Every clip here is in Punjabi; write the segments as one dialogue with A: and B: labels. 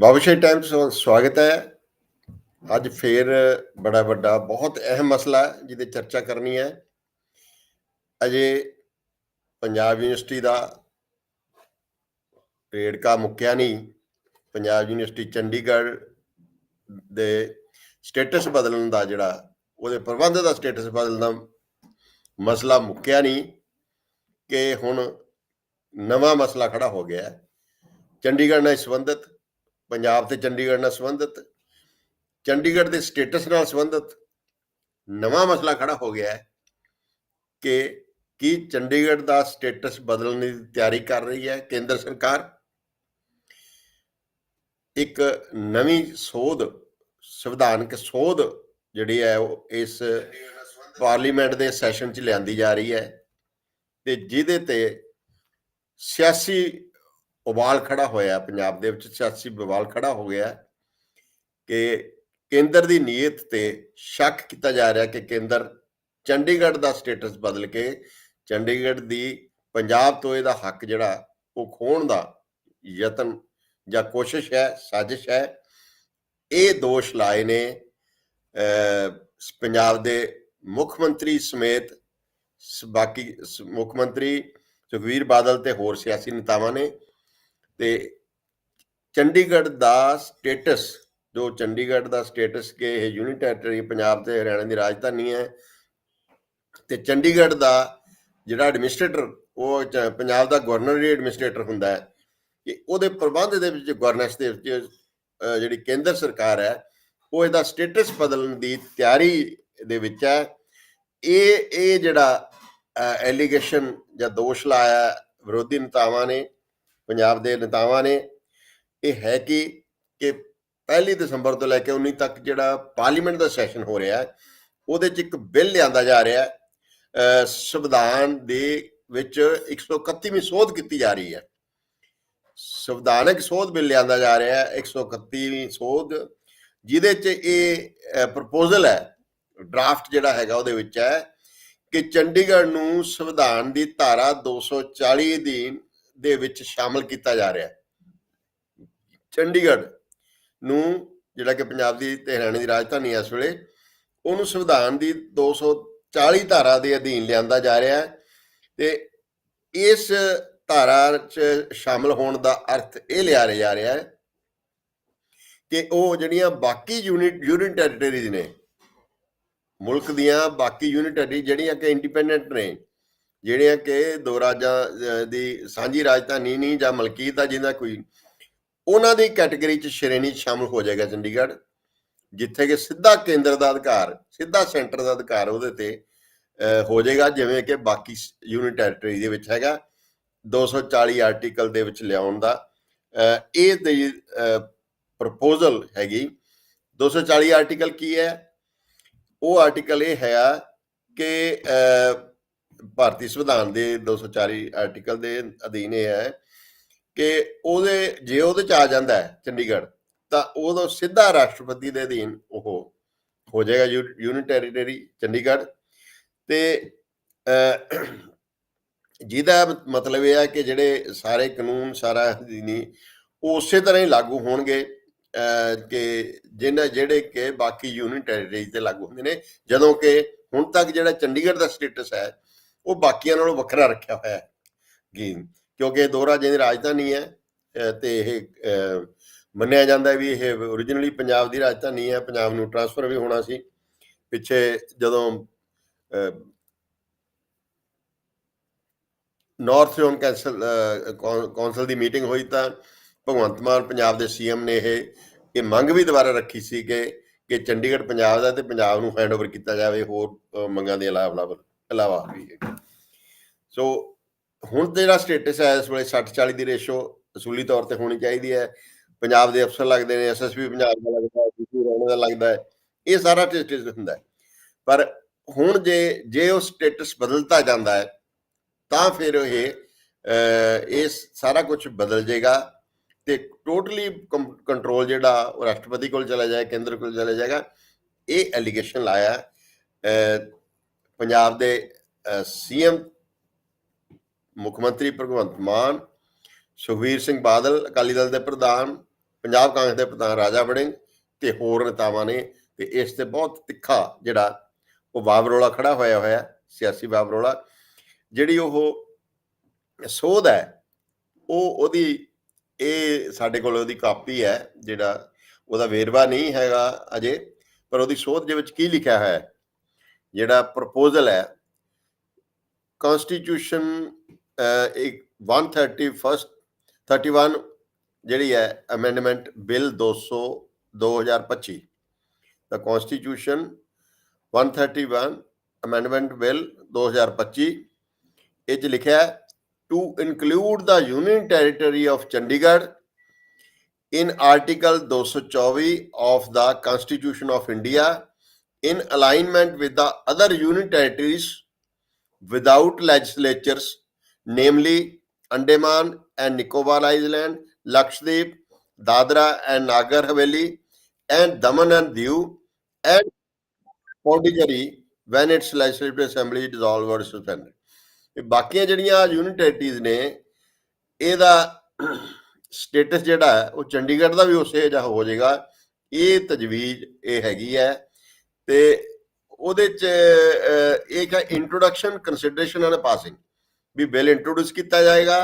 A: ਭਵਿਸ਼ਯ ਟਾਈਮਸ ਸਵਾਗਤ ਹੈ। ਅੱਜ ਫੇਰ ਬੜਾ ਵੱਡਾ, ਬਹੁਤ ਅਹਿਮ ਮਸਲਾ ਹੈ, ਜਿਹਦੇ ਚਰਚਾ ਕਰਨੀ ਹੈ। ਅਜੇ ਪੰਜਾਬ ਯੂਨੀਵਰਸਿਟੀ ਦਾ ਰੇੜਕਾ ਮੁੱਕਿਆ ਨਹੀਂ। ਪੰਜਾਬ ਯੂਨੀਵਰਸਿਟੀ ਚੰਡੀਗੜ੍ਹ ਦੇ ਸਟੇਟਸ ਬਦਲਣ ਦਾ ਜਿਹੜਾ, ਉਹਦੇ ਪ੍ਰਬੰਧ ਦਾ ਸਟੇਟਸ ਬਦਲਣ ਦਾ ਮਸਲਾ ਮੁੱਕਿਆ ਨਹੀਂ ਕਿ ਹੁਣ ਨਵਾਂ ਮਸਲਾ ਖੜਾ ਹੋ ਗਿਆ ਚੰਡੀਗੜ੍ਹ ਨਾਲ ਸੰਬੰਧਿਤ ਪੰਜਾਬ ਤੇ ਚੰਡੀਗੜ੍ਹ ਨਾਲ ਸੰਬੰਧਿਤ, ਚੰਡੀਗੜ੍ਹ ਦੇ ਸਟੇਟਸ ਨਾਲ ਸੰਬੰਧਿਤ ਨਵਾਂ ਮਸਲਾ ਖੜਾ ਹੋ ਗਿਆ ਹੈ ਕਿ ਕੀ ਚੰਡੀਗੜ੍ਹ ਦਾ ਸਟੇਟਸ ਬਦਲਣ ਦੀ ਤਿਆਰੀ ਕਰ ਰਹੀ ਹੈ ਕੇਂਦਰ ਸਰਕਾਰ? ਇੱਕ ਨਵੀਂ ਸੋਧ, ਸੰਵਿਧਾਨਕ ਸੋਧ ਜਿਹੜੀ ਹੈ ਉਹ ਇਸ ਪਾਰਲੀਮੈਂਟ ਦੇ ਸੈਸ਼ਨ 'ਚ ਲਿਆਂਦੀ ਜਾ ਰਹੀ ਹੈ ਤੇ ਜਿਹਦੇ ਤੇ ਸਿਆਸੀ ਉਬਾਲ ਖੜਾ ਹੋਇਆ, ਪੰਜਾਬ ਦੇ ਵਿੱਚ ਸਿਆਸੀ ਬਵਾਲ ਖੜਾ ਹੋ ਗਿਆ ਕਿ ਕੇਂਦਰ ਦੀ ਨੀਅਤ ਤੇ ਸ਼ੱਕ ਕੀਤਾ ਜਾ ਰਿਹਾ ਕਿ ਕੇਂਦਰ ਚੰਡੀਗੜ੍ਹ ਦਾ ਸਟੇਟਸ ਬਦਲ ਕੇ ਚੰਡੀਗੜ੍ਹ ਦੀ ਪੰਜਾਬ ਤੋਂ ਇਹਦਾ ਹੱਕ ਜਿਹੜਾ ਉਹ ਖੋਣ ਦਾ ਯਤਨ ਜਾਂ ਕੋਸ਼ਿਸ਼ ਹੈ, ਸਾਜ਼ਿਸ਼ ਹੈ, ਇਹ ਦੋਸ਼ ਲਾਏ ਨੇ ਪੰਜਾਬ ਦੇ ਮੁੱਖ ਮੰਤਰੀ ਸਮੇਤ ਬਾਕੀ ਮੁੱਖ ਮੰਤਰੀ ਸੁਖਵੀਰ ਬਾਦਲ ਤੇ ਹੋਰ ਸਿਆਸੀ ਨੇਤਾਵਾਂ ਨੇ। ਤੇ ਚੰਡੀਗੜ੍ਹ ਦਾ ਸਟੇਟਸ, ਜੋ ਚੰਡੀਗੜ੍ਹ ਦਾ ਸਟੇਟਸ ਕਿ ਇਹ ਯੂਨਿਟ ਟੈਰੀਟਰੀ ਪੰਜਾਬ ਤੇ ਹਰਿਆਣਾ ਦੀ ਰਾਜਧਾਨੀ ਹੈ, ਤੇ ਚੰਡੀਗੜ੍ਹ ਦਾ ਜਿਹੜਾ ਐਡਮਿਨਿਸਟ੍ਰੇਟਰ ਉਹ ਪੰਜਾਬ ਦਾ ਗਵਰਨਰੀ ਐਡਮਿਨਿਸਟ੍ਰੇਟਰ ਹੁੰਦਾ ਹੈ, ਕਿ ਉਹਦੇ ਪ੍ਰਬੰਧ ਦੇ ਵਿੱਚ ਗਵਰਨੈਂਸ ਦੇ ਵਿੱਚ ਜਿਹੜੀ ਕੇਂਦਰ ਸਰਕਾਰ ਹੈ, ਉਹ ਇਹਦਾ ਸਟੇਟਸ ਬਦਲਣ ਦੀ ਤਿਆਰੀ ਦੇ ਵਿੱਚ ਹੈ। ਇਹ ਇਹ ਜਿਹੜਾ ਐਲੀਗੇਸ਼ਨ ਜਾਂ ਦੋਸ਼ ਲਾਇਆ ਵਿਰੋਧੀ ਨੇਤਾਵਾਂ ਨੇ ਪੰਜਾਬ ਦੇ ਨੇਤਾਵਾਂ ਨੇ, ਇਹ ਹੈ ਕਿ ਕਿ ਪਹਿਲੀ ਦਸੰਬਰ ਤੋਂ ਲੈ ਕੇ 19 ਤੱਕ ਜਿਹੜਾ ਪਾਰਲੀਮੈਂਟ ਦਾ ਸੈਸ਼ਨ ਹੋ ਰਿਹਾ ਹੈ, ਉਹਦੇ 'ਚ ਇੱਕ ਬਿੱਲ ਲਿਆਂਦਾ ਜਾ ਰਿਹਾ ਹੈ ਸੰਵਿਧਾਨ ਦੇ ਵਿੱਚ 131ਵੀਂ ਸੋਧ ਕੀਤੀ ਜਾ ਰਹੀ ਹੈ। ਸੰਵਿਧਾਨਕ ਸੋਧ ਬਿੱਲ ਲਿਆਂਦਾ ਜਾ ਰਿਹਾ ਹੈ 131ਵੀਂ ਸੋਧ, ਜਿਹਦੇ 'ਚ ਇਹ ਪ੍ਰਪੋਜ਼ਲ ਹੈ, ਡਰਾਫਟ ਜਿਹੜਾ ਹੈਗਾ ਉਹਦੇ ਵਿੱਚ ਹੈ, ਕਿ ਚੰਡੀਗੜ੍ਹ ਨੂੰ ਸੰਵਿਧਾਨ ਦੀ ਧਾਰਾ 240 ਅਧੀਨ ਦੇ ਵਿੱਚ ਸ਼ਾਮਲ ਕੀਤਾ ਜਾ ਰਿਹਾ ਹੈ। ਚੰਡੀਗੜ੍ਹ ਨੂੰ ਜਿਹੜਾ ਕਿ ਪੰਜਾਬ ਦੀ ਤੇ ਹਰਿਆਣਾ ਦੀ ਰਾਜਧਾਨੀ ਹੈ ਇਸ ਵੇਲੇ, ਉਹਨੂੰ ਸੰਵਿਧਾਨ ਦੀ 240 ਧਾਰਾ ਦੇ ਅਧੀਨ ਲਿਆਂਦਾ ਜਾ ਰਿਹਾ ਹੈ ਤੇ ਇਸ ਧਾਰਾ 'ਚ ਸ਼ਾਮਲ ਹੋਣ ਦਾ ਅਰਥ ਇਹ ਲਿਆ ਜਾ ਰਿਹਾ ਹੈ ਕਿ ਉਹ ਜਿਹੜੀਆਂ ਬਾਕੀ ਯੂਨਿਟ ਯੂਨਿਟ ਟੈਰੀਟਰੀਜ਼ ਨੇ, ਮੁਲਕ ਦੀਆਂ ਬਾਕੀ ਯੂਨਿਟ ਟੈਰੀਟਰੀ ਜਿਹੜੀਆਂ ਕਿ ਇੰਡੀਪੈਂਡੈਂਟ ਨੇ ਜਿਹੜੀਆਂ ਕਿ ਦੋ ਰਾਜਾਂ ਦੀ ਸਾਂਝੀ ਰਾਜਧਾਨੀ ਨਹੀਂ ਜਾਂ ਮਲਕੀਤ ਆ ਜਿੰਦਾ ਕੋਈ, ਉਹਨਾਂ ਦੀ ਕੈਟਾਗਰੀ 'ਚ ਸ਼੍ਰੇਣੀ ਸ਼ਾਮਲ ਹੋ ਜਾਏਗਾ ਚੰਡੀਗੜ੍ਹ, ਜਿੱਥੇ ਕਿ ਸਿੱਧਾ ਕੇਂਦਰ ਦਾ ਅਧਿਕਾਰ, ਸਿੱਧਾ ਸੈਂਟਰ ਦਾ ਅਧਿਕਾਰ ਉਹਦੇ ਤੇ ਹੋ ਜਾਏਗਾ, ਜਿਵੇਂ ਕਿ ਬਾਕੀ ਯੂਨਿਟ ਟੈਰੀਟਰੀ ਦੇ ਵਿੱਚ ਹੈਗਾ 240 ਆਰਟੀਕਲ ਦੇ ਵਿੱਚ ਲਿਆਉਣ ਦਾ ਇਹ ਦੀ ਪ੍ਰਪੋਜ਼ਲ ਹੈਗੀ 240 ਆਰਟੀਕਲ ਕੀ ਹੈ? ਉਹ ਆਰਟੀਕਲ ਇਹ ਹੈ ਕਿ ਭਾਰਤੀ ਸੰਵਿਧਾਨ ਦੇ 240 ਆਰਟੀਕਲ ਦੇ ਅਧੀਨ ਇਹ ਹੈ ਕਿ ਉਹਦੇ, ਜੇ ਉਹਦੇ ਚ ਆ ਜਾਂਦਾ ਹੈ ਚੰਡੀਗੜ੍ਹ, ਤਾਂ ਉਦੋਂ ਸਿੱਧਾ ਰਾਸ਼ਟਰਪਤੀ ਦੇ ਅਧੀਨ ਉਹ ਹੋ ਜਾਏਗਾ ਯੂਨਿਟ ਟੈਰੀਟਰੀ ਚੰਡੀਗੜ੍ਹ ਤੇ ਜਿਹਦਾ ਮਤਲਬ ਇਹ ਹੈ ਕਿ ਜਿਹੜੇ ਸਾਰੇ ਕਾਨੂੰਨ ਸਾਰਾ ਨਹੀਂ ਉਹ ਉਸੇ ਤਰ੍ਹਾਂ ਹੀ ਲਾਗੂ ਹੋਣਗੇ ਕਿ ਜਿਹਨਾਂ ਜਿਹੜੇ ਕਿ ਬਾਕੀ ਯੂਨਿਟ ਟੈਰੀਟਰੀਜ਼ ਤੇ ਲਾਗੂ ਹੁੰਦੇ ਨੇ, ਜਦੋਂ ਕਿ ਹੁਣ ਤੱਕ ਜਿਹੜਾ ਚੰਡੀਗੜ੍ਹ ਦਾ ਸਟੇਟਸ ਹੈ ਉਹ ਬਾਕੀਆਂ ਨਾਲੋਂ ਵੱਖਰਾ ਰੱਖਿਆ ਹੋਇਆ ਹੈ ਕਿ ਕਿਉਂਕਿ ਇਹ ਦੋ ਰਾਜਿਆਂ ਦੀ ਰਾਜਧਾਨੀ ਹੈ ਤੇ ਇਹ ਮੰਨਿਆ ਜਾਂਦਾ ਵੀ ਇਹ origignally ਪੰਜਾਬ ਦੀ ਰਾਜਧਾਨੀ ਹੈ, ਪੰਜਾਬ ਨੂੰ ਟ੍ਰਾਂਸਫਰ ਵੀ ਹੋਣਾ ਸੀ, ਪਿੱਛੇ ਜਦੋਂ ਨਾਰਥ ਜ਼ੋਨ ਕੈਂਸਲ ਕੌਂਸਲ ਦੀ ਮੀਟਿੰਗ ਹੋਈ ਤਾਂ ਭਗਵੰਤ ਮਾਨ ਪੰਜਾਬ ਦੇ ਸੀਐਮ ਨੇ ਇਹ ਇਹ ਮੰਗ ਵੀ ਦੁਬਾਰਾ ਰੱਖੀ ਸੀ ਕਿ ਕਿ ਚੰਡੀਗੜ੍ਹ ਪੰਜਾਬ ਦਾ ਤੇ ਪੰਜਾਬ ਨੂੰ ਹੈਂਡਓਵਰ ਕੀਤਾ ਜਾਵੇ, ਹੋਰ ਮੰਗਾਂ ਦੇ ਇਲਾਵਾ ਇਲਾਵਾ ਵੀ ਸੋ ਹੁਣ ਤੇ ਜਿਹੜਾ ਸਟੇਟਸ ਹੈ, ਇਸ ਵੇਲੇ 60 40 ਦੀ ਰੇਸ਼ੋ ਅਸੂਲੀ ਤੌਰ ਤੇ ਹੋਣੀ ਚਾਹੀਦੀ ਹੈ। ਪੰਜਾਬ ਦੇ ਅਫਸਰ ਲੱਗਦੇ ਨੇ ਐਸਐਸਪੀ ਪੰਜਾਬ ਦਾ ਲੱਗਦਾ ਹੈ ਡੀਸੀ ਰਹਿਣੇ ਦਾ ਲੱਗਦਾ ਹੈ, ਇਹ ਸਾਰਾ ਸਟੇਟਸ ਹੁੰਦਾ ਹੈ। ਪਰ ਹੁਣ ਜੇ ਜੇ ਉਹ ਸਟੇਟਸ ਬਦਲਤਾ ਜਾਂਦਾ ਹੈ, ਤਾਂ ਫਿਰ ਇਹ ਇਹ ਸਾਰਾ ਕੁਝ ਬਦਲ ਜਾਏਗਾ ਤੇ ਟੋਟਲੀ ਕੰਟਰੋਲ ਜਿਹੜਾ, ਉਹ ਰਾਸ਼ਟਰਪਤੀ ਕੋਲ ਚਲਾ ਜਾਏ ਕੇਂਦਰ ਕੋਲ ਚਲਾ ਜਾਏਗਾ। ਇਹ ਐਲੀਗੇਸ਼ਨ ਲਾਇਆ ਪੰਜਾਬ ਦੇ ਸੀਐਮ ਮੁੱਖ ਮੰਤਰੀ ਭਗਵੰਤ ਮਾਨ ਸੁਖਵੀਰ ਸਿੰਘ ਬਾਦਲ, ਅਕਾਲੀ ਦਲ ਦੇ ਪ੍ਰਧਾਨ, ਪੰਜਾਬ ਕਾਂਗਰਸ ਦੇ ਪ੍ਰਧਾਨ ਰਾਜਾ ਵੜਿੰਗ ਤੇ ਹੋਰ ਨੇਤਾਵਾਂ ਨੇ ਤੇ ਇਸ ਤੇ ਬਹੁਤ ਤਿੱਖਾ ਜਿਹੜਾ ਉਹ ਵਾਵਰੋਲਾ ਖੜਾ ਹੋਇਆ ਹੋਇਆ, ਸਿਆਸੀ ਵਾਵਰੋਲਾ, ਜਿਹੜੀ ਉਹ ਸੋਧ ਹੈ, ਉਹ ਉਹਦੀ, ਇਹ ਸਾਡੇ ਕੋਲ ਉਹਦੀ ਕਾਪੀ ਹੈ, ਜਿਹੜਾ ਉਹਦਾ ਵੇਰਵਾ ਨਹੀਂ ਹੈਗਾ ਅਜੇ, ਪਰ ਉਹਦੀ ਸੋਧ ਦੇ ਵਿੱਚ ਕੀ ਲਿਖਿਆ ਹੈ, ਜਿਹੜਾ ਪ੍ਰਪੋਜ਼ਲ ਹੈ constitution ਇੱਕ 131 31 ਜਿਹੜੀ ਹੈ ਅਮੈਂਡਮੈਂਟ ਬਿੱਲ 200 2025 ਦਾ ਕਨਸਟੀਟਿਊਸ਼ਨ 131 ਅਮੈਂਡਮੈਂਟ ਬਿੱਲ 2025 ਇਹ 'ਚ ਲਿਖਿਆ ਹੈ to include the union territory of Chandigarh in Article 224 of the Constitution of India in alignment with the other union territories without legislatures, namely Andaman and Nicobar Island, Lakshadweep, Dadra and Nagar Haveli, and Daman and Diu, and Pondicherry when its legislative assembly is dissolved or suspended. ਇਹ ਬਾਕੀਆਂ ਜਿਹੜੀਆਂ ਯੂਨਿਟ ਟੈਰੀਟਰੀਜ਼ ਨੇ ਇਹਦਾ ਸਟੇਟਸ ਜਿਹੜਾ ਹੈ ਉਹ ਚੰਡੀਗੜ੍ਹ ਦਾ ਵੀ ਉਸੇ ਜਿਹਾ ਹੋ ਜਾਏਗਾ ਇਹ ਤਜਵੀਜ਼ ਇਹ ਹੈਗੀ ਹੈ ਤੇ ਉਹਦੇ ਚ ਅਹ, ਇਹ ਹੈ ਇੰਟਰੋਡਕਸ਼ਨ ਕੰਸੀਡਰੇਸ਼ਨ ਐਂਡ ਪਾਸਿੰਗ ਵੀ ਬਿੱਲ ਇੰਟਰੋਡਿਊਸ ਕੀਤਾ ਜਾਏਗਾ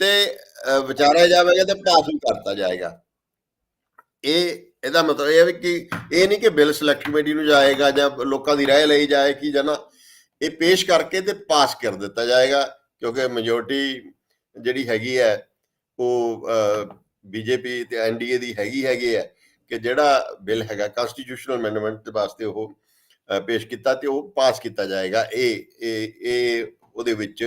A: ਤੇ ਵਿਚਾਰਿਆ ਜਾਵੇਗਾ ਤੇ ਪਾਸ ਵੀ ਕਰਤਾ ਜਾਏਗਾ। ਇਹ, ਇਹਦਾ ਮਤਲਬ ਇਹ ਹੈ ਵੀ ਕਿ ਇਹ ਨਹੀਂ ਕਿ ਬਿੱਲ ਸਿਲੈਕਟ ਕਮੇਟੀ ਨੂੰ ਜਾਏਗਾ ਜਾਂ ਲੋਕਾਂ ਦੀ ਰਾਏ ਲਈ ਜਾਏ ਕਿ ਜਨਾ ਇਹ ਪੇਸ਼ ਕਰਕੇ ਤੇ ਪਾਸ ਕਰ ਦਿੱਤਾ ਜਾਏਗਾ, ਕਿਉਂਕਿ ਮੈਜੋਰਟੀ ਜਿਹੜੀ ਹੈਗੀ ਹੈ, ਉਹ ਬੀਜੇਪੀ ਤੇ ਐਨਡੀਏ ਦੀ ਹੈਗੀ ਹੈਗੀ ਹੈ ਕਿ ਜਿਹੜਾ ਬਿੱਲ ਹੈਗਾ ਕਨਸਟੀਟਿਊਸ਼ਨਲ ਅਮੈਂਡਮੈਂਟ ਦੇ ਵਾਸਤੇ ਉਹ ਪੇਸ਼ ਕੀਤਾ ਤੇ ਉਹ ਪਾਸ ਕੀਤਾ ਜਾਏਗਾ। ਇਹ ਇਹ ਉਹਦੇ ਵਿੱਚ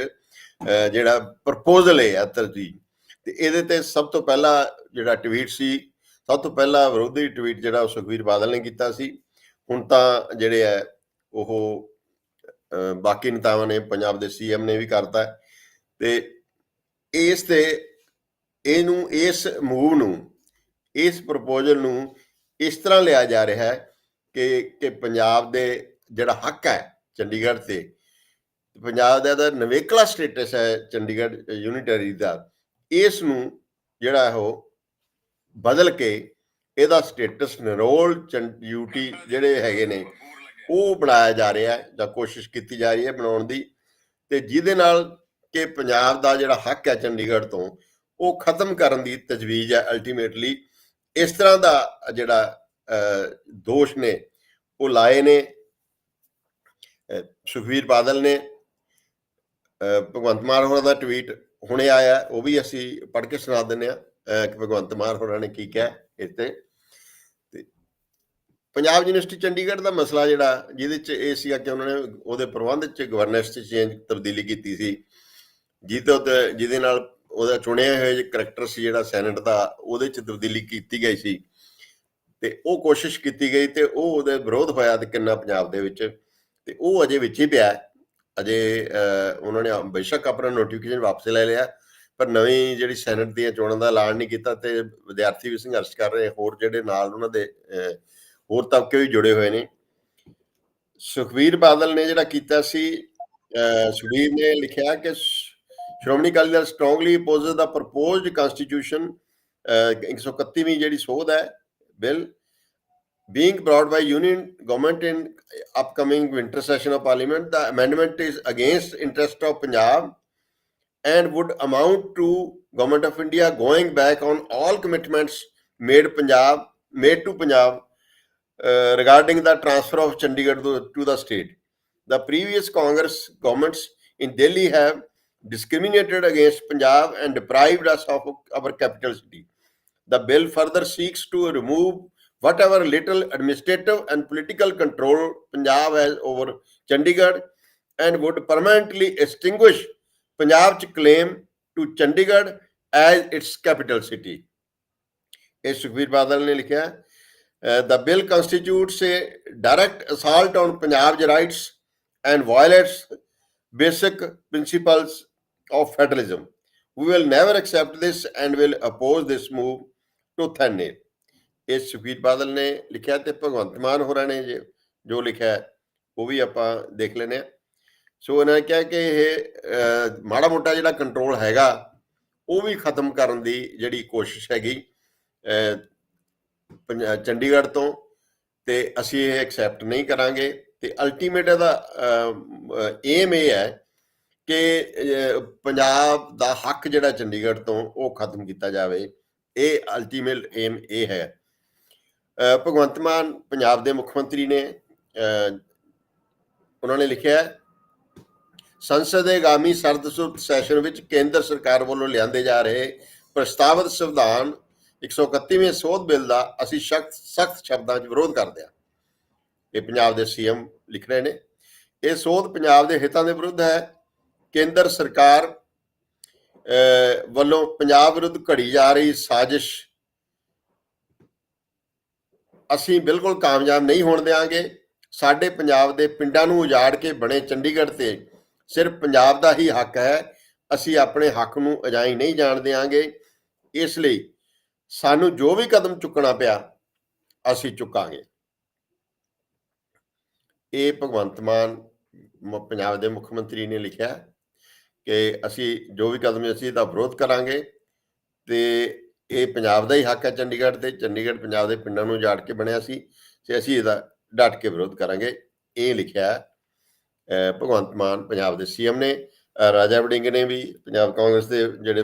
A: ਜਿਹੜਾ ਪ੍ਰਪੋਜ਼ਲ ਹੈ ਤਰਜੀਹ ਤੇ ਇਹਦੇ ਤੇ ਸਭ ਤੋਂ ਪਹਿਲਾ ਜਿਹੜਾ ਟਵੀਟ ਸੀ, ਸਭ ਤੋਂ ਪਹਿਲਾ ਵਿਰੋਧੀ ਟਵੀਟ ਜਿਹੜਾ ਉਹ ਸੁਖਵੀਰ ਬਾਦਲ ਨੇ ਕੀਤਾ ਸੀ ਹੁਣ ਤਾਂ ਜਿਹੜੇ ਹੈ, ਉਹ ਬਾਕੀ ਨੇਤਾਵਾਂ ਨੇ, ਪੰਜਾਬ ਦੇ ਸੀਐਮ ਨੇ ਵੀ ਕਰਤਾ ਹੈ। ਤੇ ਇਸ ਤੇ ਇਹਨੂੰ, ਇਸ ਮੂਵ ਨੂੰ, ਇਸ ਪ੍ਰਪੋਜ਼ਲ ਨੂੰ ਇਸ ਤਰ੍ਹਾਂ ਲਿਆ ਜਾ ਰਿਹਾ ਹੈ ਕਿ ਕਿ ਪੰਜਾਬ ਦੇ ਜਿਹੜਾ ਹੱਕ ਹੈ ਚੰਡੀਗੜ੍ਹ ਤੇ ਪੰਜਾਬ ਦਾ ਦਾ ਨਵੇਕਲਾ ਸਟੇਟਸ ਹੈ ਚੰਡੀਗੜ੍ਹ ਯੂਨਿਟਰੀ ਦਾ। ਇਸ ਨੂੰ ਜਿਹੜਾ ਉਹ ਬਦਲ ਕੇ ਇਹਦਾ ਸਟੇਟਸ ਨਰੋਲ ਯੂਟੀ ਜਿਹੜੇ ਹੈਗੇ ਨੇ ਉਹ ਬਣਾਇਆ ਜਾ ਰਿਹਾ ਹੈ ਜਾਂ ਕੋਸ਼ਿਸ਼ ਕੀਤੀ ਜਾ ਰਹੀ ਹੈ ਬਣਾਉਣ ਦੀ। ਤੇ ਜਿਹਦੇ ਨਾਲ ਕਿ ਪੰਜਾਬ ਦਾ ਜਿਹੜਾ ਹੱਕ ਹੈ ਚੰਡੀਗੜ੍ਹ ਤੋਂ ਉਹ ਖਤਮ ਕਰਨ ਦੀ ਤਜਵੀਜ਼ ਹੈ ਅਲਟੀਮੇਟਲੀ ਇਸ ਤਰ੍ਹਾਂ ਦਾ ਜਿਹੜਾ ਦੋਸ਼ ਨੇ ਉਹ ਲਾਏ ਨੇ ਅਹ, ਸੁਖਵੀਰ ਬਾਦਲ ਨੇ। ਭਗਵੰਤ ਮਾਨ ਹੋਰਾਂ ਦਾ ਟਵੀਟ ਹੁਣੇ ਆਇਆ, ਉਹ ਵੀ ਅਸੀਂ ਪੜ੍ਹ ਕੇ ਸੁਣਾ ਦਿੰਦੇ ਆ ਕਿ ਭਗਵੰਤ ਮਾਨ ਹੋਰਾਂ ਨੇ ਕੀ ਕਿਹਾ ਇਸ ਤੇ ਤੇ ਪੰਜਾਬ ਯੂਨੀਵਰਸਿਟੀ ਚੰਡੀਗੜ੍ਹ ਦਾ ਮਸਲਾ ਜਿਹੜਾ, ਜਿਹਦੇ ਚ ਇਹ ਸੀਗਾ ਕਿ ਉਹਨਾਂ ਨੇ ਉਹਦੇ ਪ੍ਰਬੰਧ ਚ ਗਵਰਨੈਂਸ ਚ ਚੇਂਜ ਤਬਦੀਲੀ ਕੀਤੀ ਸੀ। ਜਿਹਦੇ ਉੱਤੇ, ਜਿਹਦੇ ਨਾਲ ਉਹਦਾ ਚੁਣਿਆ ਹੋਇਆ ਜਿਹੜਾ ਕਰੈਕਟਰ ਸੀ ਜਿਹੜਾ ਸੈਨੇਟ ਦਾ, ਉਹਦੇ ਚ ਤਬਦੀਲੀ ਕੀਤੀ ਗਈ ਸੀ। ਤੇ ਉਹ ਕੋਸ਼ਿਸ਼ ਕੀਤੀ ਗਈ ਤੇ ਉਹ ਉਹਦੇ ਵਿਰੋਧ ਹੋਇਆ ਤੇ ਕਿੰਨਾ ਪੰਜਾਬ ਦੇ ਵਿੱਚ। ਤੇ ਉਹ ਅਜੇ ਵਿੱਚ ਹੀ ਪਿਆ। ਅਜੇ ਉਹਨਾਂ ਨੇ ਬੇਸ਼ੱਕ ਆਪਣਾ ਨੋਟੀਫਿਕੇਸ਼ਨ ਵਾਪਸ ਲੈ ਲਿਆ ਪਰ ਨਵੀਂ ਜਿਹੜੀ ਸੈਨੇਟ ਦੀਆਂ ਚੋਣਾਂ ਦਾ ਐਲਾਨ ਨਹੀਂ ਕੀਤਾ ਤੇ ਵਿਦਿਆਰਥੀ ਵੀ ਸੰਘਰਸ਼ ਕਰ ਰਹੇ ਹੋਰ ਜਿਹੜੇ ਨਾਲ ਉਹਨਾਂ ਦੇ ਹੋਰ ਤਬਕੇ ਵੀ ਜੁੜੇ ਹੋਏ ਨੇ। ਸੁਖਵੀਰ ਬਾਦਲ ਨੇ ਜਿਹੜਾ ਕੀਤਾ ਸੀ ਅਹ, ਸੁਖਵੀਰ ਨੇ ਲਿਖਿਆ ਕਿ ਸ਼੍ਰੋਮਣੀ ਅਕਾਲੀ ਦਲ ਸਟਰੋਂਗਲੀ ਅਪੋਜ਼ਸ ਦਾ ਪ੍ਰਪੋਜ਼ਡ ਕਨਸਟੀਟਿਊਸ਼ਨ 131ਵੀਂ ਜਿਹੜੀ ਸੋਧ ਹੈ bill being brought by union government in upcoming winter session of parliament the amendment is against interest of punjab and would amount to government of india going back on all commitments made punjab made to punjab uh, regarding the transfer of chandigarh to, to the state. The previous congress governments in delhi have discriminated against punjab and deprived us of our capital city. The bill further seeks to remove whatever little administrative and political control Punjab has over Chandigarh and would permanently extinguish Punjab's claim to Chandigarh as its capital city. ਇਹ ਸੁਖਬੀਰ ਬਾਦਲ ਨੇ ਲਿਖਿਆ the bill constitutes a direct assault on Punjab's rights and violates basic principles of federalism. We will never accept this and will oppose this move tooth and nail. ਇਹ ਸੁਖਬੀਰ ਬਾਦਲ ਨੇ ਲਿਖਿਆ ਤੇ ਭਗਵੰਤ ਮਾਨ ਹੋਰਾਂ ਨੇ ਜੇ- ਜੋ ਲਿਖਿਆ ਉਹ ਵੀ ਆਪਾਂ ਦੇਖ ਲੈਨੇ ਆ ਸੋ ਇਹਨਾਂ ਨੇ ਕਿਹਾ ਕਿ ਇਹ ਮਾੜਾ ਮੋਟਾ ਜਿਹੜਾ ਕੰਟਰੋਲ ਹੈਗਾ ਉਹ ਵੀ ਖਤਮ ਕਰਨ ਦੀ ਜਿਹੜੀ ਕੋਸ਼ਿਸ਼ ਹੈਗੀ ਅਹ, ਚੰਡੀਗੜ੍ਹ ਤੋਂ ਤੇ ਅਸੀਂ ਇਹ ਐਕਸੈਪਟ ਨਹੀਂ ਕਰਾਂਗੇ। ਤੇ ਅਲਟੀਮੇਟ ਇਹਦਾ ਏਮ ਇਹ ਹੈ ਕਿ ਪੰਜਾਬ ਦਾ ਹੱਕ ਜਿਹੜਾ ਚੰਡੀਗੜ੍ਹ ਤੋਂ ਉਹ ਖਤਮ ਕੀਤਾ ਜਾਵੇ। ਇਹ ਅਲਟੀਮੇਟ ਏਮ ਇਹ ਹੈ। ਭਗਵੰਤ ਮਾਨ ਪੰਜਾਬ ਦੇ ਮੁੱਖ ਮੰਤਰੀ ਨੇ ਉਹਨਾਂ ਨੇ ਲਿਖਿਆ ਸੰਸਦ ਦੇ ਆਗਾਮੀ ਸਰਦਸੁਰਤ ਸੈਸ਼ਨ ਵਿੱਚ ਕੇਂਦਰ ਸਰਕਾਰ ਵੱਲੋਂ ਲਿਆਂਦੇ ਜਾ ਰਹੇ ਪ੍ਰਸਤਾਵਿਤ ਸੰਵਿਧਾਨ 131ਵੇਂ ਸੋਧ ਬਿੱਲ ਦਾ ਅਸੀਂ ਸਖਤ ਸਖਤ ਸ਼ਬਦਾਂ 'ਚ ਵਿਰੋਧ ਕਰਦੇ ਹਾਂ। ਇਹ ਪੰਜਾਬ ਦੇ ਸੀਐਮ ਲਿਖ ਰਹੇ ਨੇ। ਇਹ ਸੋਧ ਪੰਜਾਬ ਦੇ ਹਿੱਤਾਂ ਦੇ ਵਿਰੁੱਧ ਹੈ। ਕੇਂਦਰ ਸਰਕਾਰ ਵੱਲੋਂ ਪੰਜਾਬ ਵਿਰੁੱਧ ਘੜੀ ਜਾ ਰਹੀ ਸਾਜ਼ਿਸ਼ ਅਸੀਂ ਬਿਲਕੁਲ ਕਾਮਯਾਬ ਨਹੀਂ ਹੋਣ ਦੇਵਾਂਗੇ ਸਾਡੇ ਪੰਜਾਬ ਦੇ ਪਿੰਡਾਂ ਨੂੰ ਉਜਾੜ ਕੇ ਬਣੇ ਚੰਡੀਗੜ੍ਹ ਤੇ ਸਿਰਫ ਪੰਜਾਬ ਦਾ ਹੀ ਹੱਕ ਹੈ, ਅਸੀਂ ਆਪਣੇ ਹੱਕ ਨੂੰ ਅਜਾਈ ਨਹੀਂ ਜਾਣ ਦੇਵਾਂਗੇ ਇਸ ਲਈ ਸਾਨੂੰ ਜੋ ਵੀ ਕਦਮ ਚੁੱਕਣਾ ਪਿਆ, ਅਸੀਂ ਚੁੱਕਾਂਗੇ। ਇਹ ਭਗਵੰਤ ਮਾਨ ਪੰਜਾਬ ਦੇ ਮੁੱਖ ਮੰਤਰੀ ਨੇ ਲਿਖਿਆ ਕਿ ਅਸੀਂ ਜੋ ਵੀ ਕਦਮ ਅਸੀਂ ਦਾ ਵਿਰੋਧ ਕਰਾਂਗੇ ਤੇ ਇਹ ਪੰਜਾਬ ਦਾ ਹੀ ਹੱਕ ਹੈ ਚੰਡੀਗੜ੍ਹ ਤੇ, ਚੰਡੀਗੜ੍ਹ ਪੰਜਾਬ ਦੇ ਪਿੰਡਾਂ ਨੂੰ ਉਜਾੜ ਕੇ ਬਣਿਆ ਸੀ ਤੇ ਅਸੀਂ ਇਹਦਾ ਡਟ ਕੇ ਵਿਰੋਧ ਕਰਾਂਗੇ। ਇਹ ਲਿਖਿਆ ਭਗਵੰਤ ਮਾਨ ਪੰਜਾਬ ਦੇ ਸੀਐਮ ਨੇ ਰਾਜਾ ਵੜਿੰਗ ਨੇ ਵੀ, ਪੰਜਾਬ ਕਾਂਗਰਸ ਦੇ ਜਿਹੜੇ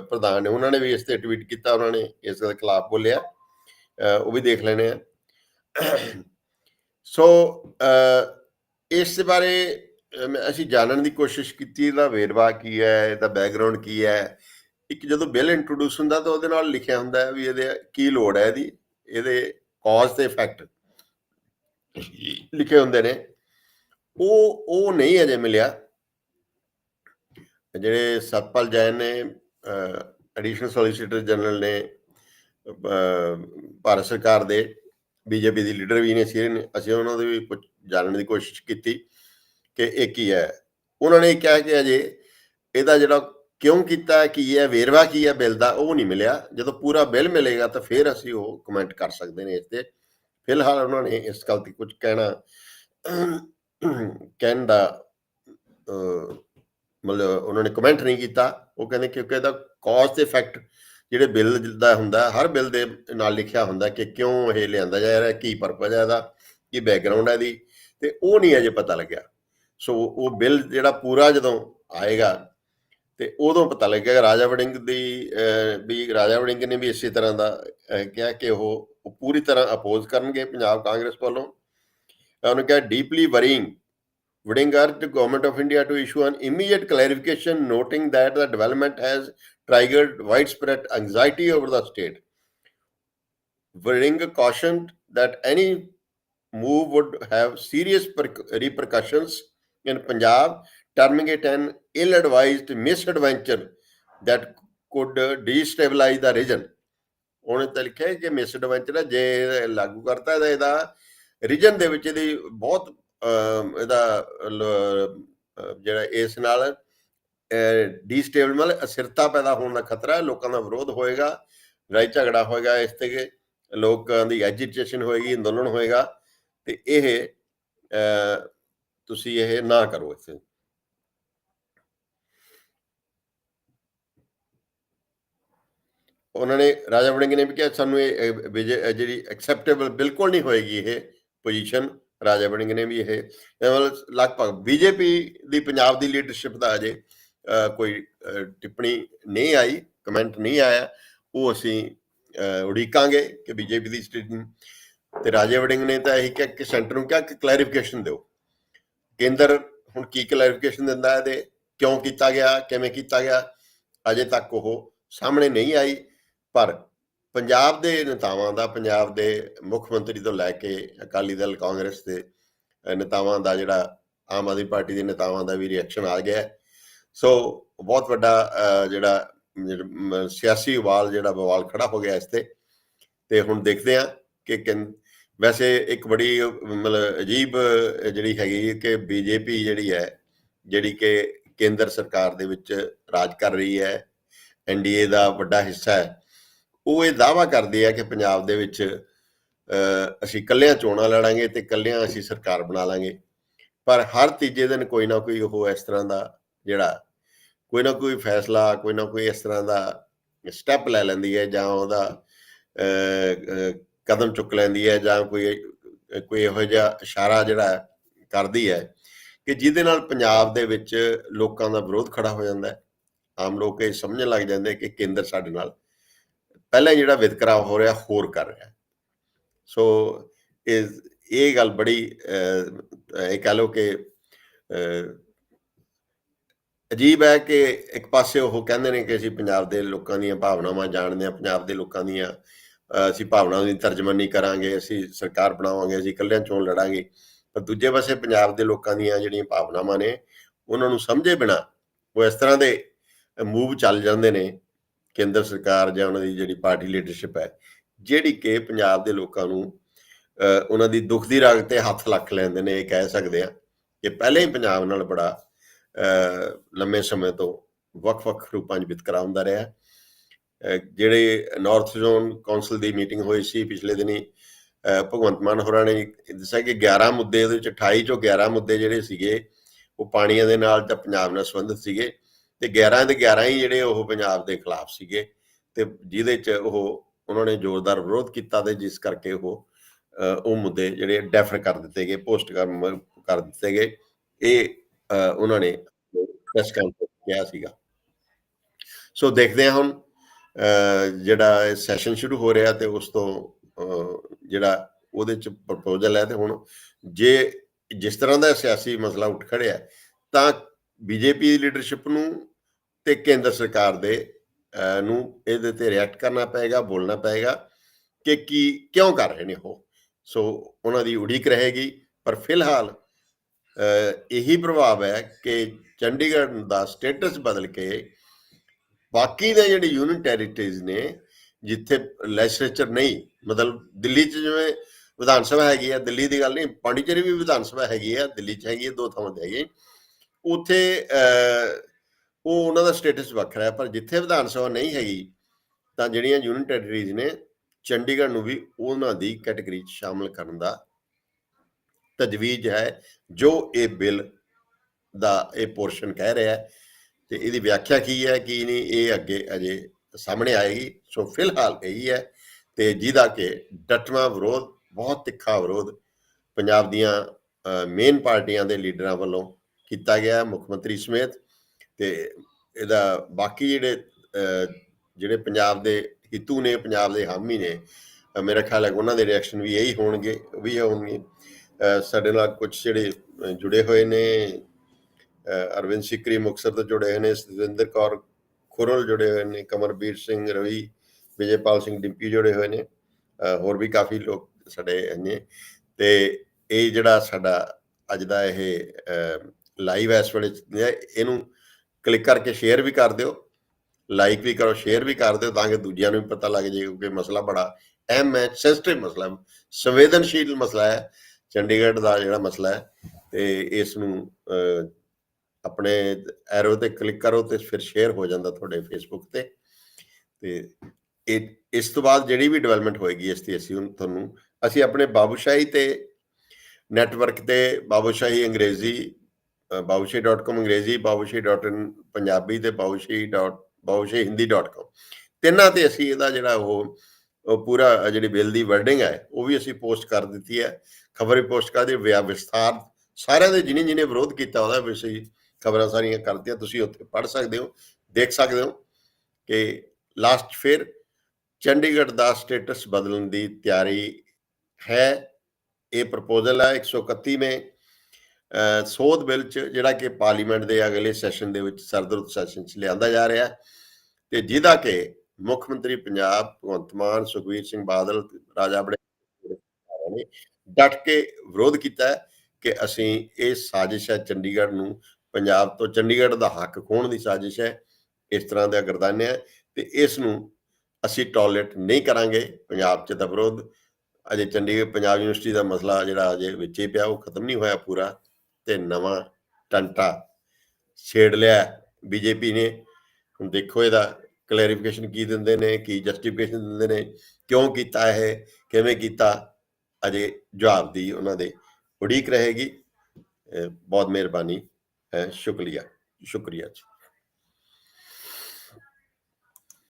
A: ਪ੍ਰਧਾਨ ਨੇ ਉਹਨਾਂ ਨੇ ਵੀ ਇਸ ਤੇ ਟਵੀਟ ਕੀਤਾ, ਉਹਨਾਂ ਨੇ ਇਸ ਦੇ ਖਿਲਾਫ ਬੋਲਿਆ। ਉਹ ਵੀ ਦੇਖ ਲੈਣੇ ਆ। ਸੋ ਇਸ ਦੇ ਬਾਰੇ ਮੈਂ- ਅਸੀਂ ਜਾਣਨ ਦੀ ਕੋਸ਼ਿਸ਼ ਕੀਤੀ, ਇਹਦਾ ਵੇਰਵਾ ਕੀ ਹੈ, ਇਹਦਾ ਬੈਕਗ੍ਰਾਉਂਡ ਕੀ ਹੈ ਇੱਕ ਜਦੋਂ ਬਿੱਲ ਇੰਟਰੋਡਿਊਸ ਹੁੰਦਾ ਤਾਂ ਉਹਦੇ ਨਾਲ ਲਿਖਿਆ ਹੁੰਦਾ ਹੈ ਵੀ ਇਹਦੇ ਕੀ ਲੋੜ ਹੈ ਇਹਦੀ, ਇਹਦੇ ਕਾਜ਼ ਤੇ ਇਫੈਕਟ ਲਿਖੇ ਹੁੰਦੇ ਨੇ। ਉਹ ਉਹ ਨਹੀਂ ਅਜੇ ਮਿਲਿਆ। ਜਿਹੜੇ ਸਤਪਾਲ ਜੈਨ ਨੇ ਐਡੀਸ਼ਨਲ ਸੋਲਿਸਿਟਰ ਜਨਰਲ ਨੇ ਭਾਰਤ ਸਰਕਾਰ ਦੇ, ਬੀਜੇਪੀ ਦੀ ਲੀਡਰ ਵੀ ਨੇ, ਸੀ ਨੇ, ਅਸੀਂ ਉਹਨਾਂ ਦੇ ਵੀ ਕੁਝ ਜਾਣਨ ਦੀ ਕੋਸ਼ਿਸ਼ ਕੀਤੀ ਕਿ ਇਹ ਕੀ ਹੈ। ਉਹਨਾਂ ਨੇ ਕਿਹਾ ਕਿ ਅਜੇ ਇਹਦਾ ਜਿਹੜਾ ਕਿਉਂ ਕੀਤਾ ਹੈ ਕੀ ਹੈ ਵੇਰਵਾ ਕੀ ਹੈ, ਬਿੱਲ ਦਾ ਉਹ ਨਹੀਂ ਮਿਲਿਆ। ਜਦੋਂ ਪੂਰਾ ਬਿੱਲ ਮਿਲੇਗਾ ਤਾਂ ਫਿਰ ਅਸੀਂ ਉਹ ਕਮੈਂਟ ਕਰ ਸਕਦੇ ਨੇ ਇਸ ਤੇ। ਫਿਲਹਾਲ ਉਹਨਾਂ ਨੇ ਇਸ ਗੱਲ ਤੇ ਕੁਝ ਕਹਿਣਾ, ਕਹਿਣ ਦਾ ਮਤਲਬ ਉਹਨਾਂ ਨੇ ਕਮੈਂਟ ਨਹੀਂ ਕੀਤਾ। ਉਹ ਕਹਿੰਦੇ ਕਿਉਂਕਿ ਇਹਦਾ ਕਾਜ਼ ਤੇ ਇਫੈਕਟ ਜਿਹੜੇ ਬਿੱਲ ਦਾ ਹੁੰਦਾ, ਹਰ ਬਿੱਲ ਦੇ ਨਾਲ ਲਿਖਿਆ ਹੁੰਦਾ ਕਿ ਕਿਉਂ ਇਹ ਲਿਆਂਦਾ ਜਾ ਰਿਹਾ, ਕੀ ਪਰਪਸ ਹੈ ਇਹਦਾ, ਕੀ ਬੈਕਗ੍ਰਾਉਂਡ ਹੈ ਇਹਦੀ। ਤੇ ਉਹ ਨਹੀਂ ਅਜੇ ਪਤਾ ਲੱਗਿਆ। ਸੋ ਉਹ ਬਿੱਲ ਜਿਹੜਾ ਪੂਰਾ ਜਦੋਂ ਆਏਗਾ ਤੇ ਉਦੋਂ ਪਤਾ ਲੱਗਿਆ ਕਿ ਰਾਜਾ ਵੜਿੰਗ ਦੀ ਵੀ ਰਾਜਾ ਵੜਿੰਗ ਨੇ ਵੀ ਇਸੇ ਤਰ੍ਹਾਂ ਦਾ ਕਿਹਾ ਕਿ ਉਹ ਪੂਰੀ ਤਰ੍ਹਾਂ ਅਪੋਜ਼ ਕਰਨਗੇ ਪੰਜਾਬ ਕਾਂਗਰਸ ਵੱਲੋਂ ਉਹਨੇ ਕਿਹਾ deeply worrying Warring urged government of India to issue an immediate clarification noting that the development has triggered widespread anxiety over the state Warring cautioned that any move would have serious repercussions in Punjab terming it an ill-advised misadventure that could uh, destabilize the region. ਉਹਨੇ ਤਾਂ ਲਿਖਿਆ ਕਿ ਮਿਸਐਡਵੈਂਚਰ ਹੈ ਜੇ ਇਹ ਲਾਗੂ ਕਰਤਾ ਤਾਂ ਇਹਦਾ ਰੀਜਨ ਦੇ ਵਿੱਚ ਇਹਦੀ ਬਹੁਤ ਇਹਦਾ ਜਿਹੜਾ ਇਸ ਨਾਲ ਡੀਸਟੇਬਲ ਮਤਲਬ ਅਸਿਰਤਾ ਪੈਦਾ ਹੋਣ ਦਾ ਖਤਰਾ ਹੈ ਲੋਕਾਂ ਦਾ ਵਿਰੋਧ ਹੋਏਗਾ ਲੜਾਈ ਝਗੜਾ ਹੋਏਗਾ ਇਸ ਤੇ ਲੋਕਾਂ ਦੀ ਐਜੀਟੇਸ਼ਨ ਹੋਏਗੀ ਅੰਦੋਲਨ ਹੋਏਗਾ ਤੇ ਇਹ ਤੁਸੀਂ ਇਹ ਨਾ ਕਰੋ ਇੱਥੇ ਉਹਨਾਂ ਨੇ ਰਾਜਾ ਵੜਿੰਗ ਨੇ ਵੀ ਕਿਹਾ, ਸਾਨੂੰ ਇਹ ਵਿਜੇ- ਜਿਹੜੀ ਐਕਸੈਪਟੇਬਲ ਬਿਲਕੁਲ ਨਹੀਂ ਹੋਏਗੀ ਇਹ ਪੋਜੀਸ਼ਨ ਰਾਜਾ ਵੜਿੰਗ ਨੇ ਵੀ ਇਹ ਮਤਲਬ ਲਗਭਗ ਬੀਜੇਪੀ ਦੀ, ਪੰਜਾਬ ਦੀ ਲੀਡਰਸ਼ਿਪ ਦਾ ਅਜੇ ਕੋਈ ਟਿੱਪਣੀ ਨਹੀਂ ਆਈ ਕਮੈਂਟ ਨਹੀਂ ਆਇਆ। ਉਹ ਅਸੀਂ ਉਡੀਕਾਂਗੇ ਕਿ ਬੀਜੇਪੀ ਦੀ ਸਟੇਟਮੈਂਟ ਤੇ ਰਾਜੇ ਵੜਿੰਗ ਨੇ ਤਾਂ ਇਹੀ ਕਿਹਾ ਕਿ ਸੈਂਟਰ ਨੂੰ ਕਿਹਾ ਕਿ ਕਲੈਰੀਫਿਕੇਸ਼ਨ ਦਿਓ। ਕੇਂਦਰ ਹੁਣ ਕੀ ਕਲੈਰੀਫਿਕੇਸ਼ਨ ਦਿੰਦਾ ਹੈ ਤੇ ਕਿਉਂ ਕੀਤਾ ਗਿਆ, ਕਿਵੇਂ ਕੀਤਾ ਗਿਆ, ਅਜੇ ਤੱਕ ਉਹ ਸਾਹਮਣੇ ਨਹੀਂ ਆਈ। ਪਰ ਪੰਜਾਬ ਦੇ ਨੇਤਾਵਾਂ ਦਾ, ਪੰਜਾਬ ਦੇ ਮੁੱਖ ਮੰਤਰੀ ਤੋਂ ਲੈ ਕੇ ਅਕਾਲੀ ਦਲ, ਕਾਂਗਰਸ ਦੇ ਨੇਤਾਵਾਂ ਦਾ ਜਿਹੜਾ ਆਮ ਆਦਮੀ ਪਾਰਟੀ ਦੇ ਨੇਤਾਵਾਂ ਦਾ ਵੀ ਰਿਐਕਸ਼ਨ ਆ ਗਿਆ ਸੋ ਬਹੁਤ ਵੱਡਾ ਜਿਹੜਾ ਸਿਆਸੀ ਉਬਾਲ ਜਿਹੜਾ ਬਵਾਲ ਖੜਾ ਹੋ ਗਿਆ ਇਸ ਤੇ। ਤੇ ਹੁਣ ਦੇਖਦੇ ਹਾਂ ਕਿ ਕਿਨ- ਵੈਸੇ ਇੱਕ ਬੜੀ, ਮਤਲਬ ਅਜੀਬ, ਜਿਹੜੀ ਹੈਗੀ ਹੈ ਕਿ ਬੀਜੇਪੀ ਜਿਹੜੀ ਹੈ, ਜਿਹੜੀ ਕਿ ਕੇਂਦਰ ਸਰਕਾਰ ਦੇ ਵਿੱਚ ਰਾਜ ਕਰ ਰਹੀ ਹੈ ਐਨਡੀਏ ਦਾ ਵੱਡਾ ਹਿੱਸਾ ਹੈ। ਉਹ ਇਹ ਦਾਵਾ ਕਰਦੇ ਆ ਕਿ ਪੰਜਾਬ ਦੇ ਵਿੱਚ ਅਸੀਂ ਕੱਲਿਆਂ ਚੋਣਾਂ ਲੜਾਂਗੇ ਤੇ ਕੱਲਿਆਂ ਅਸੀਂ ਸਰਕਾਰ ਬਣਾ ਲਾਂਗੇ। ਪਰ ਹਰ ਤੀਜੇ ਦਿਨ ਕੋਈ ਨਾ ਕੋਈ ਉਹ ਇਸ ਤਰ੍ਹਾਂ ਦਾ ਜਿਹੜਾ ਕੋਈ ਨਾ ਕੋਈ ਫੈਸਲਾ, ਕੋਈ ਨਾ ਕੋਈ ਇਸ ਤਰ੍ਹਾਂ ਦਾ ਸਟੈਪ ਲੈ ਲੈਂਦੀ ਹੈ ਜਾਂ ਉਹਦਾ ਕਦਮ ਚੁੱਕ ਲੈਂਦੀ ਹੈ ਜਾਂ ਕੋਈ ਕੋਈ ਇਹੋ ਜਿਹਾ ਇਸ਼ਾਰਾ ਜਿਹੜਾ ਕਰਦੀ ਹੈ ਕਿ ਜਿਹਦੇ ਨਾਲ ਪੰਜਾਬ ਦੇ ਵਿੱਚ ਲੋਕਾਂ ਦਾ ਵਿਰੋਧ ਖੜਾ ਹੋ ਜਾਂਦਾ ਹੈ। ਆਮ ਲੋਕ ਇਹ ਸਮਝਣ ਲੱਗ ਜਾਂਦੇ ਕਿ ਕੇਂਦਰ ਸਾਡੇ ਨਾਲ ਪਹਿਲਾਂ ਜਿਹੜਾ ਵਿਤਕਰਾ ਹੋ ਰਿਹਾ, ਹੋਰ ਕਰ ਰਿਹਾ। ਸੋ ਇਹ ਇਹ ਗੱਲ ਬੜੀ ਇਹ ਕਹ ਲਓ ਕਿ ਅਜੀਬ ਹੈ ਕਿ ਇੱਕ ਪਾਸੇ ਉਹ ਕਹਿੰਦੇ ਨੇ ਕਿ ਅਸੀਂ ਪੰਜਾਬ ਦੇ ਲੋਕਾਂ ਦੀਆਂ ਭਾਵਨਾਵਾਂ ਜਾਣਦੇ ਹਾਂ, ਪੰਜਾਬ ਦੇ ਲੋਕਾਂ ਦੀਆਂ ਅਸੀਂ ਭਾਵਨਾਵਾਂ ਦੀ ਤਰਜਮਾਨੀ ਕਰਾਂਗੇ, ਅਸੀਂ ਸਰਕਾਰ ਬਣਾਵਾਂਗੇ, ਅਸੀਂ ਇਕੱਲਿਆਂ ਚੋਣ ਲੜਾਂਗੇ। ਪਰ ਦੂਜੇ ਪਾਸੇ ਪੰਜਾਬ ਦੇ ਲੋਕਾਂ ਦੀਆਂ ਜਿਹੜੀਆਂ ਭਾਵਨਾਵਾਂ ਨੇ, ਉਹਨਾਂ ਨੂੰ ਸਮਝੇ ਬਿਨਾ ਉਹ ਇਸ ਤਰ੍ਹਾਂ ਦੇ ਮੂਵ ਚੱਲ ਜਾਂਦੇ ਨੇ। ਕੇਂਦਰ ਸਰਕਾਰ ਜਾਂ ਉਹਨਾਂ ਦੀ ਜਿਹੜੀ ਪਾਰਟੀ ਲੀਡਰਸ਼ਿਪ ਹੈ, ਜਿਹੜੀ ਕਿ ਪੰਜਾਬ ਦੇ ਲੋਕਾਂ ਨੂੰ ਉਹਨਾਂ ਦੀ ਦੁੱਖ ਦੀ ਰਾਗ ਤੇ ਹੱਥ ਲੱਖ ਲੈਂਦੇ ਨੇ, ਇਹ ਕਹਿ ਸਕਦੇ ਆ ਕਿ ਪਹਿਲੇ ਹੀ ਪੰਜਾਬ ਨਾਲ ਬੜਾ ਲੰਮੇ ਸਮੇਂ ਤੋਂ ਵੱਖ-ਵੱਖ ਰੂਪਾਂ 'ਚ ਵਿਤਕਰਾ ਹੁੰਦਾ ਰਿਹਾ। ਜਿਹੜੇ ਨਾਰਥ ਜ਼ੋਨ ਕੌਂਸਲ ਦੀ ਮੀਟਿੰਗ ਹੋਈ ਸੀ ਪਿਛਲੇ ਦਿਨੀ ਭਗਵੰਤ ਮਾਨ ਹੋਰਾਂ ਨੇ ਦੱਸਿਆ ਕਿ 11 ਮੁੱਦੇ ਉਹਦੇ ਵਿੱਚ 28 ਚੋਂ 11 ਮੁੱਦੇ ਜਿਹੜੇ ਸੀਗੇ, ਉਹ ਪਾਣੀਆਂ ਦੇ ਨਾਲ ਜਾਂ ਪੰਜਾਬ ਨਾਲ ਸੰਬੰਧਿਤ ਸੀਗੇ। ਤੇ 11 ਦੇ 11 ਹੀ ਜਿਹੜੇ ਉਹ ਪੰਜਾਬ ਦੇ ਖਿਲਾਫ ਸੀਗੇ ਤੇ ਜਿਹਦੇ 'ਚ ਉਹ ਉਹਨਾਂ ਨੇ ਜ਼ੋਰਦਾਰ ਵਿਰੋਧ ਕੀਤਾ ਤੇ ਜਿਸ ਕਰਕੇ ਉਹ ਉਹ ਮੁੱਦੇ ਜਿਹੜੇ ਡੈਫਰ ਕਰ ਦਿੱਤੇ ਗਏ ਪੋਸਟ ਕਰ ਦਿੱਤੇ ਗਏ। ਇਹ ਉਹਨਾਂ ਨੇ ਪ੍ਰੈਸ ਕਾਨਫਰੰਸ ਕਿਹਾ ਸੀਗਾ। ਸੋ ਦੇਖਦੇ ਹਾਂ ਹੁਣ ਅਹ, ਜਿਹੜਾ ਸੈਸ਼ਨ ਸ਼ੁਰੂ ਹੋ ਰਿਹਾ ਤੇ ਉਸ ਤੋਂ ਜਿਹੜਾ ਉਹਦੇ ਚ ਪ੍ਰਪੋਜ਼ਲ ਹੈ ਤੇ ਹੁਣ ਜੇ ਜਿਸ ਤਰ੍ਹਾਂ ਦਾ ਸਿਆਸੀ ਮਸਲਾ ਉੱਠ ਖੜਿਆ ਤਾਂ ਬੀਜੇਪੀ ਦੀ ਲੀਡਰਸ਼ਿਪ ਨੂੰ ਤੇ ਕੇਂਦਰ ਸਰਕਾਰ ਦੇ ਨੂੰ ਇਹਦੇ ਤੇ ਰਿਐਕਟ ਕਰਨਾ ਪਏਗਾ, ਬੋਲਣਾ ਪਏਗਾ ਕਿ ਕੀ, ਕਿਉਂ ਕਰ ਰਹੇ ਨੇ ਉਹ। ਸੋ ਉਹਨਾਂ ਦੀ ਉਡੀਕ ਰਹੇਗੀ, ਪਰ ਫਿਲਹਾਲ ਇਹੀ ਪ੍ਰਭਾਵ ਹੈ ਕਿ ਚੰਡੀਗੜ੍ਹ ਦਾ ਸਟੇਟਸ ਬਦਲ ਕੇ ਬਾਕੀ ਦੇ ਜਿਹੜੇ ਯੂਨੀਅਨ ਟੈਰੀਟਰੀਜ਼ ਨੇ, ਜਿੱਥੇ ਲੈਜਿਸਲੇਚਰ ਨਹੀਂ, ਮਤਲਬ ਦਿੱਲੀ 'ਚ ਜਿਵੇਂ ਵਿਧਾਨ ਸਭਾ ਹੈਗੀ ਆ, ਦਿੱਲੀ ਦੀ ਗੱਲ ਨਹੀਂ, ਪਾਂਡੀਚੇਰੀ ਵੀ ਵਿਧਾਨ ਸਭਾ ਹੈਗੀ ਆ, ਦਿੱਲੀ 'ਚ ਹੈਗੀ ਆ, ਦੋ ਥਾਵਾਂ ਤੇ ਹੈਗੀ ਉੱਥੇ ਉਹ ਉਹਨਾਂ ਦਾ ਸਟੇਟਸ ਵੱਖਰਾ ਹੈ, ਪਰ ਜਿੱਥੇ ਵਿਧਾਨ ਸਭਾ ਨਹੀਂ ਹੈਗੀ, ਤਾਂ ਜਿਹੜੀਆਂ ਯੂਨੀਅਨ ਟੈਰੀਟਰੀਜ਼ ਨੇ, ਚੰਡੀਗੜ੍ਹ ਨੂੰ ਵੀ ਉਹਨਾਂ ਦੀ ਕੈਟਾਗਰੀ 'ਚ ਸ਼ਾਮਲ ਕਰਨ ਦਾ ਤਜਵੀਜ਼ ਹੈ, ਜੋ ਇਹ ਬਿੱਲ ਦਾ ਇਹ ਪੋਰਸ਼ਨ ਕਹਿ ਰਿਹਾ ਹੈ। ਤੇ ਇਹਦੀ ਵਿਆਖਿਆ ਕੀ ਹੈ, ਕੀ ਨਹੀਂ, ਇਹ ਅੱਗੇ ਅਜੇ ਸਾਹਮਣੇ ਆਏਗੀ। ਸੋ ਫਿਲਹਾਲ ਇਹੀ ਹੈ ਤੇ ਜਿਹਦਾ ਕਿ ਡਟਵਾਂ ਵਿਰੋਧ, ਬਹੁਤ ਤਿੱਖਾ ਵਿਰੋਧ ਪੰਜਾਬ ਦੀਆਂ ਮੇਨ ਪਾਰਟੀਆਂ ਦੇ ਲੀਡਰਾਂ ਵੱਲੋਂ ਕੀਤਾ ਗਿਆ ਮੁੱਖ ਮੰਤਰੀ ਸਮੇਤ। ਤੇ ਇਹਦਾ ਬਾਕੀ ਜਿਹੜੇ ਜਿਹੜੇ ਪੰਜਾਬ ਦੇ ਹਿੱਤੂ ਨੇ, ਪੰਜਾਬ ਦੇ ਹਾਮੀ ਨੇ ਮੇਰਾ ਖਿਆਲ ਹੈ ਉਹਨਾਂ ਦੇ ਰਿਐਕਸ਼ਨ ਵੀ ਇਹੀ ਹੋਣਗੇ ਵੀ ਹੋਣਗੇ। ਸਾਡੇ ਨਾਲ ਕੁਝ ਜਿਹੜੇ ਜੁੜੇ ਹੋਏ ਨੇ ਅਰਵਿੰਦ ਸਿਕਰੀ ਮੁਕਤਸਰ ਤੋਂ ਜੁੜੇ ਹੋਏ ਨੇ, ਸਤਿੰਦਰ ਕੌਰ ਖੁਰਲ ਜੁੜੇ ਹੋਏ ਨੇ, ਕਮਰਬੀਰ ਸਿੰਘ ਰਵੀ, ਵਿਜੇਪਾਲ ਸਿੰਘ ਡਿੰਪੀ ਜੁੜੇ ਹੋਏ ਨੇ ਹੋਰ ਵੀ ਕਾਫੀ ਲੋਕ ਸਾਡੇ ਨੇ। ਤੇ ਇਹ ਜਿਹੜਾ ਸਾਡਾ ਅੱਜ ਦਾ ਇਹ ਲਾਈਵ ਇਸ ਵੇਲੇ ਇਹਨੂੰ ਕਲਿੱਕ ਕਰਕੇ ਸ਼ੇਅਰ ਵੀ ਕਰ ਦਿਓ ਲਾਈਕ ਵੀ ਕਰੋ ਸ਼ੇਅਰ ਵੀ ਕਰ ਦਿਓ ਤਾਂ ਕਿ ਦੂਜਿਆਂ ਨੂੰ ਵੀ ਪਤਾ ਲੱਗ ਜਾਏ ਕਿਉਂਕਿ ਮਸਲਾ ਬੜਾ ਅਹਿਮ ਹੈ ਸੈਂਸਿਟਿਵ ਮਸਲਾ ਹੈ, ਸੰਵੇਦਨਸ਼ੀਲ ਮਸਲਾ ਹੈ ਚੰਡੀਗੜ੍ਹ ਦਾ ਜਿਹੜਾ ਮਸਲਾ ਹੈ ਤੇ ਇਸ ਨੂੰ ਆਪਣੇ ਐਰੋ ਤੇ ਕਲਿੱਕ ਕਰੋ ਤੇ ਫਿਰ ਸ਼ੇਅਰ ਹੋ ਜਾਂਦਾ ਤੁਹਾਡੇ ਫੇਸਬੁੱਕ ਤੇ ਤੇ ਇਹ ਇਸ ਤੋਂ ਬਾਅਦ ਜਿਹੜੀ ਵੀ ਡਿਵੈਲਪਮੈਂਟ ਹੋਏਗੀ ਇਸ ਦੀ ਅਸੀਂ ਤੁਹਾਨੂੰ ਅਸੀਂ ਆਪਣੇ ਬਾਬੂਸ਼ਾਹੀ ਤੇ ਨੈਟਵਰਕ ਤੇ ਬਾਬੂਸ਼ਾਹੀ ਅੰਗਰੇਜ਼ੀ ਅ, ਬਾਬੂਸ਼ਾਹੀ.com ਅੰਗਰੇਜ਼ੀ ਬਾਬੂਸ਼ਾਹੀ.in ਪੰਜਾਬੀ ਤੇ ਬਾਬੂਸ਼ਾਹੀ ਡਾਟ ਬਾਬੂਸ਼ਾਹੀ ਹਿੰਦੀ.com ਤਿੰਨਾਂ ਤੇ ਅਸੀਂ ਇਹਦਾ ਜਿਹੜਾ ਉਹ ਉਹ ਪੂਰਾ ਜਿਹੜੀ ਬਿੱਲ ਦੀ ਵਰਡਿੰਗ ਹੈ ਉਹ ਵੀ ਅਸੀਂ ਪੋਸਟ ਕਰ ਦਿੱਤੀ ਹੈ। ਖਬਰ ਵੀ ਪੋਸਟ ਕਰ ਵਿਆ ਵਿਸਥਾਰ ਸਾਰਿਆਂ ਦੇ ਜਿਨੇ ਜਿਨੇ ਵਿਰੋਧ ਕੀਤਾ ਉਹਦਾ ਵੀ ਅਸੀਂ ਖਬਰਾਂ ਸਾਰੀਆਂ ਕਰਤੀਆਂ ਤੁਸੀਂ ਉੱਥੇ ਪੜ੍ਹ ਸਕਦੇ ਹੋ ਦੇਖ ਸਕਦੇ ਹੋ ਕਿ ਲਾਸਟ ਫਿਰ ਚੰਡੀਗੜ੍ਹ ਦਾ ਸਟੇਟਸ ਬਦਲਣ ਦੀ ਤਿਆਰੀ ਹੈ। ਇਹ ਪ੍ਰਪੋਜ਼ਲ ਹੈ 131 ਮੇ ਅਹ, ਸੋਧ ਬਿੱਲ ਚ ਜਿਹੜਾ ਕਿ ਪਾਰਲੀਮੈਂਟ ਦੇ ਅਗਲੇ ਸੈਸ਼ਨ ਦੇ ਵਿੱਚ ਸਰਦਰੁੱਤ ਸੈਸ਼ਨ ਚ ਲਿਆਂਦਾ ਜਾ ਰਿਹਾ ਹੈ ਤੇ ਜਿਹਦਾ ਕਿ ਮੁੱਖ ਮੰਤਰੀ ਪੰਜਾਬ ਭਗਵੰਤ ਮਾਨ ਸੁਖਵੀਰ ਸਿੰਘ ਬਾਦਲ, ਰਾਜਾ ਬੜੇ ਨੇ ਡਟ ਕੇ ਵਿਰੋਧ ਕੀਤਾ ਕਿ ਅਸੀਂ ਇਹ ਸਾਜ਼ਿਸ਼ ਹੈ ਚੰਡੀਗੜ੍ਹ ਨੂੰ ਪੰਜਾਬ ਤੋਂ ਚੰਡੀਗੜ੍ਹ ਦਾ ਹੱਕ ਖੋਹਣ ਦੀ ਸਾਜ਼ਿਸ਼ ਹੈ, ਇਸ ਤਰ੍ਹਾਂ ਦਾ ਗਰਦਾਨੇ ਹੈ ਤੇ ਇਸ ਨੂੰ ਅਸੀਂ ਟੋਲਰੇਟ ਨਹੀਂ ਕਰਾਂਗੇ, ਪੰਜਾਬ 'ਚ ਦਾ ਵਿਰੋਧ, ਅਜੇ ਚੰਡੀਗੜ੍ਹ, ਪੰਜਾਬ ਯੂਨੀਵਰਸਿਟੀ ਦਾ ਮਸਲਾ ਜਿਹੜਾ ਅਜੇ ਵਿੱਚ ਹੀ ਪਿਆ, ਉਹ ਖਤਮ ਨਹੀਂ ਹੋਇਆ ਪੂਰਾ। ਤੇ ਨਵਾਂ ਟੰਟਾ ਛੇੜ ਲਿਆ ਬੀਜੇਪੀ ਨੇ। ਹੁਣ ਦੇਖੋ ਇਹਦਾ ਕਲੈਰੀਫਿਕੇਸ਼ਨ ਕੀ ਦਿੰਦੇ ਨੇ, ਕੀ ਜਸਟੀਫਿਕੇਸ਼ਨ ਦਿੰਦੇ ਨੇ, ਕਿਉਂ ਕੀਤਾ ਇਹ, ਕਿਵੇਂ ਕੀਤਾ, ਅਜੇ ਜਵਾਬ ਦੀ ਉਹਨਾਂ ਦੇ ਉਡੀਕ ਰਹੇਗੀ। ਬਹੁਤ ਮਿਹਰਬਾਨੀ ਅਹ ਸ਼ੁਕਰੀਆ ਸ਼ੁਕਰੀਆ ਜੀ।